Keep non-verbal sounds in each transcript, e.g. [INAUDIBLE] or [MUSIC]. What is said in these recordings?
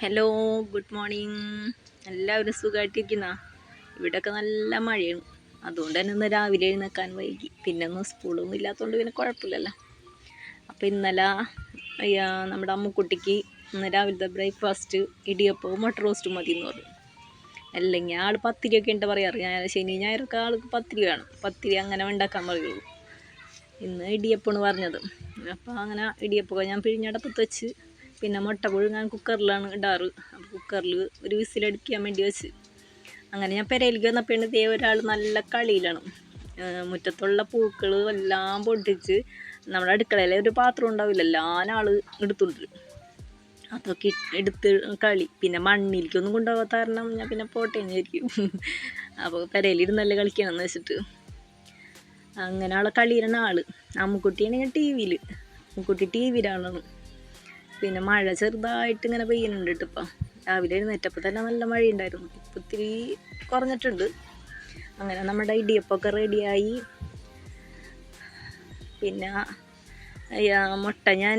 Hello good morning എല്ലാവരും സുഖമായിട്ടിരിക്കുന്ന ഇവിടെയൊക്കെ നല്ല മഴയാണ്. അതുകൊണ്ട് തന്നെ ഇന്ന് രാവിലെ എഴുന്നേക്കാൻ വൈകി. പിന്നെ ഒന്നും സ്കൂളൊന്നും ഇല്ലാത്തതുകൊണ്ട് പിന്നെ കുഴപ്പമില്ലല്ലോ. അപ്പോൾ ഇന്നലെ നമ്മുടെ അമ്മുക്കുട്ടിക്ക് ഇന്ന് രാവിലത്തെ ബ്രേക്ക്ഫാസ്റ്റ് ഇടിയപ്പവും മുട്ട റോസ്റ്റും മതി എന്ന് പറഞ്ഞു. അല്ലെങ്കിൽ ആൾ പത്തിരിയൊക്കെ ഉണ്ട് പറയാറ് ഞാൻ ശനി ഞായറൊക്കെ ആൾക്ക് പത്തിരി വേണം. പത്തിരി അങ്ങനെ ഉണ്ടാക്കാൻ പറയുള്ളൂ. ഇന്ന് ഇടിയപ്പമാണ് പറഞ്ഞത്. അപ്പോൾ അങ്ങനെ ഇടിയപ്പമൊക്കെ ഞാൻ പിഴിഞ്ഞടപ്പത്ത് വെച്ച് പിന്നെ മുട്ട പുഴുങ്ങാൻ കുക്കറിലാണ് ഇടാറ്. അപ്പോൾ കുക്കറിൽ ഒരു വിസിലടിക്കാൻ വേണ്ടി വെച്ച്. അങ്ങനെ ഞാൻ പെരയിലേക്ക് വന്നപ്പോൾ ദേ ഒരാൾ നല്ല കളിയിലാണ്. മുറ്റത്തുള്ള പൂക്കൾ എല്ലാം പൊട്ടിച്ച് നമ്മുടെ അടുക്കളയിലെ ഒരു പാത്രം ഉണ്ടാവില്ല എല്ലാ ആൾ എടുത്തുണ്ട്. അതൊക്കെ എടുത്ത് കളി. പിന്നെ മണ്ണിലേക്കൊന്നും കൊണ്ടുപോകാത്ത കാരണം ഞാൻ പിന്നെ പോട്ടെ വിചാരിക്കും. [LAUGHS] അപ്പോൾ പെരയിലിരുന്നല്ലേ കളിക്കണമെന്ന് വെച്ചിട്ട്. അങ്ങനെ കളിയിലാണ് ആൾ. ഞാൻ ടി വിയിൽ അമ്മുക്കുട്ടി ടി വിയിലാണ്. പിന്നെ മഴ ചെറുതായിട്ട് ഇങ്ങനെ പെയ്യുന്നുണ്ട് കേട്ടോ രാവിലെ എഴുന്നേറ്റപ്പോൾ തന്നെ നല്ല മഴയുണ്ടായിരുന്നു. ഇപ്പം ഇത്തിരി കുറഞ്ഞിട്ടുണ്ട്. അങ്ങനെ നമ്മുടെ ഇടിയപ്പമൊക്കെ റെഡിയായി. പിന്നെ മുട്ട ഞാൻ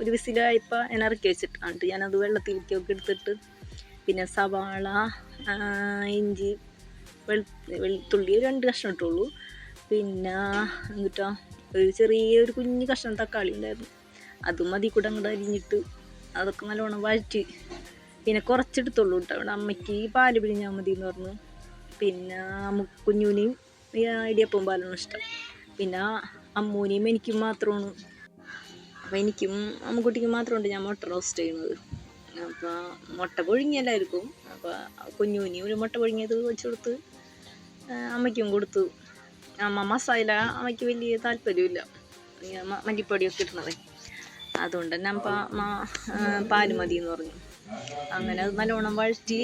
ഒരു വിസിലായപ്പോൾ ഞാൻ ഇറക്കി വെച്ചിട്ട് എന്നിട്ട് ഞാനത് വെള്ളത്തിലേക്കൊക്കെ എടുത്തിട്ട് പിന്നെ സവാള ഇഞ്ചി വെളു വെളുത്തുള്ളി ഒരു രണ്ട് കഷ്ണം ഇട്ടുള്ളൂ. പിന്നെ എന്നിട്ടാ ഒരു ചെറിയ ഒരു കുഞ്ഞ് കഷ്ണം തക്കാളി ഉണ്ടായിരുന്നു. അതും മതി കൂടെ അങ്ങോട്ട് അരിഞ്ഞിട്ട് അതൊക്കെ നല്ലോണം വഴറ്റി. പിന്നെ കുറച്ചെടുത്തുള്ളൂ കേട്ടോ അമ്മയ്ക്ക് പാൽ പിഴിഞ്ഞാൽ മതി എന്ന് പറഞ്ഞു. പിന്നെ അമ്മ കുഞ്ഞൂനെയും ഈ ഇടിയപ്പവും പാലാണ് ഇഷ്ടം. പിന്നെ അമ്മൂനെയും എനിക്കും മാത്രമാണ്. അപ്പോൾ എനിക്കും അമ്മക്കുട്ടിക്കും മാത്രമുണ്ട് ഞാൻ മുട്ട റോസ്റ്റ് ചെയ്യുന്നത്. അപ്പോൾ മുട്ട പൊഴിഞ്ഞല്ലായിരിക്കും അപ്പോൾ കുഞ്ഞുവിനെയും ഒരു മുട്ട പൊഴിഞ്ഞത് വെച്ച് കൊടുത്ത് അമ്മയ്ക്കും കൊടുത്തു. അമ്മ മസാല അമ്മയ്ക്ക് വലിയ താല്പര്യമില്ല. മല്ലിപ്പൊടിയൊക്കെ ഇടുന്നത്. അതുകൊണ്ട് തന്നെ പാൽ മതി എന്ന് പറഞ്ഞു. അങ്ങനെ അത് നല്ലോണം വഴറ്റി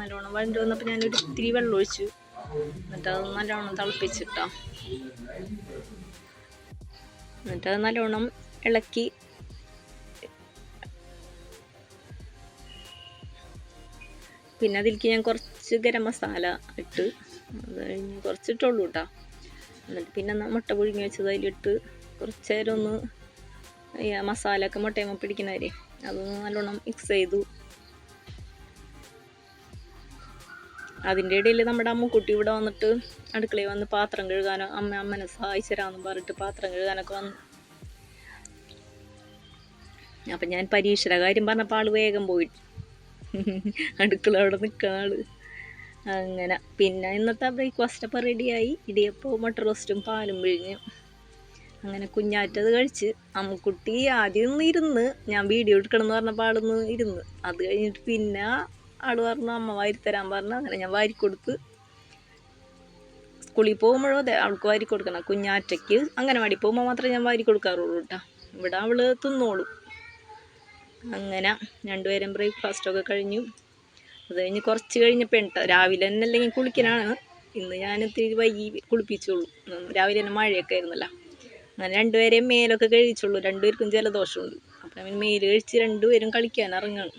നല്ലോണം വഴറ്റി വന്നപ്പോൾ ഞാനൊരു ഇത്തിരി വെള്ളം ഒഴിച്ചു. എന്നിട്ട് അത് നല്ലോണം തിളപ്പിച്ചിട്ടോ. എന്നിട്ട് അത് നല്ലോണം ഇളക്കി. പിന്നെ അതിലേക്ക് ഞാൻ കുറച്ച് ഗരം മസാല ഇട്ട് അത് കഴിഞ്ഞ് കുറച്ചിട്ടുള്ളൂ കേട്ടോ എന്നിട്ട് പിന്നെ മുട്ട പുഴുങ്ങി വെച്ചത് അതിലിട്ട് കുറച്ച് നേരം ഒന്ന് മസാല ഒക്കെ മുട്ടയമ്മ പിടിക്കുന്നവരെ അതൊന്ന് നല്ലോണം മിക്സ് ചെയ്തു. അതിന്റെ ഇടയിൽ നമ്മുടെ അമ്മുക്കുട്ടി ഇവിടെ വന്നിട്ട് അടുക്കളയിൽ വന്ന് പാത്രം കഴുകാനോ അമ്മ അമ്മനെ സഹായിച്ചരാന്ന് പറഞ്ഞിട്ട് പാത്രം കഴുകാനൊക്കെ വന്നു. അപ്പം ഞാൻ പരീക്ഷയുടെ കാര്യം പറഞ്ഞപ്പോൾ ആൾ വേഗം പോയി. അടുക്കള അവിടെ നിൽക്കുന്ന അങ്ങനെ. പിന്നെ ഇന്നത്തെ ബ്രേക്ക്ഫാസ്റ്റ് അപ്പോൾ റെഡിയായി ഇടിയപ്പവും മട്ടർ റോസ്റ്റും പാലും പിഴിഞ്ഞ്. അങ്ങനെ കുഞ്ഞാറ്റത് കഴിച്ച് അമ്മക്കുട്ടി ആദ്യം ഒന്ന് ഇരുന്ന് ഞാൻ വീഡിയോ എടുക്കണം എന്ന് പറഞ്ഞപ്പോൾ ആളൊന്ന് ഇരുന്ന്. അത് കഴിഞ്ഞിട്ട് പിന്നെ ആൾ പറഞ്ഞു അമ്മ വാരിത്തരാൻ പറഞ്ഞു. അങ്ങനെ ഞാൻ വാരിക്കൊടുത്ത് സ്കൂളിൽ പോകുമ്പോഴും അതെ അവൾക്ക് വാരി കൊടുക്കണം. കുഞ്ഞാറ്റയ്ക്ക് വാടി പോകുമ്പോൾ മാത്രമേ ഞാൻ വാരി കൊടുക്കാറുള്ളൂ കേട്ടോ ഇവിടെ അവൾ തിന്നോളും. അങ്ങനെ രണ്ടുപേരും ബ്രേക്ക്ഫാസ്റ്റൊക്കെ കഴിഞ്ഞു. അത് കഴിഞ്ഞ് കുറച്ച് കഴിഞ്ഞപ്പോൾ ഉണ്ട് രാവിലെ തന്നെ അല്ലെങ്കിൽ കുളിക്കലാണ്. ഇന്ന് ഞാൻ ഇത്തിരി വൈകി കുളിപ്പിച്ചുള്ളൂ. രാവിലെ തന്നെ മഴയൊക്കെ ആയിരുന്നല്ലോ. അങ്ങനെ രണ്ടുപേരെയും മേലൊക്കെ കഴിച്ചുള്ളൂ. രണ്ടുപേർക്കും ജലദോഷമുണ്ട്. അപ്പം അവൻ മേൽ കഴിച്ച് രണ്ടുപേരും കളിക്കാൻ ഇറങ്ങണം.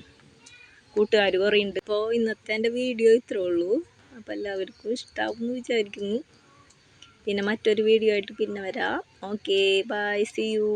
കൂട്ടുകാർ കുറയുണ്ട് ഇപ്പോൾ ഇന്നത്തെ എന്റെ വീഡിയോ ഇത്രേ ഉള്ളൂ. അപ്പോൾ എല്ലാവർക്കും ഇഷ്ടമാവും വിചാരിക്കുന്നു. പിന്നെ മറ്റൊരു വീഡിയോ ആയിട്ട് പിന്നെ വരാം. Okay bye C U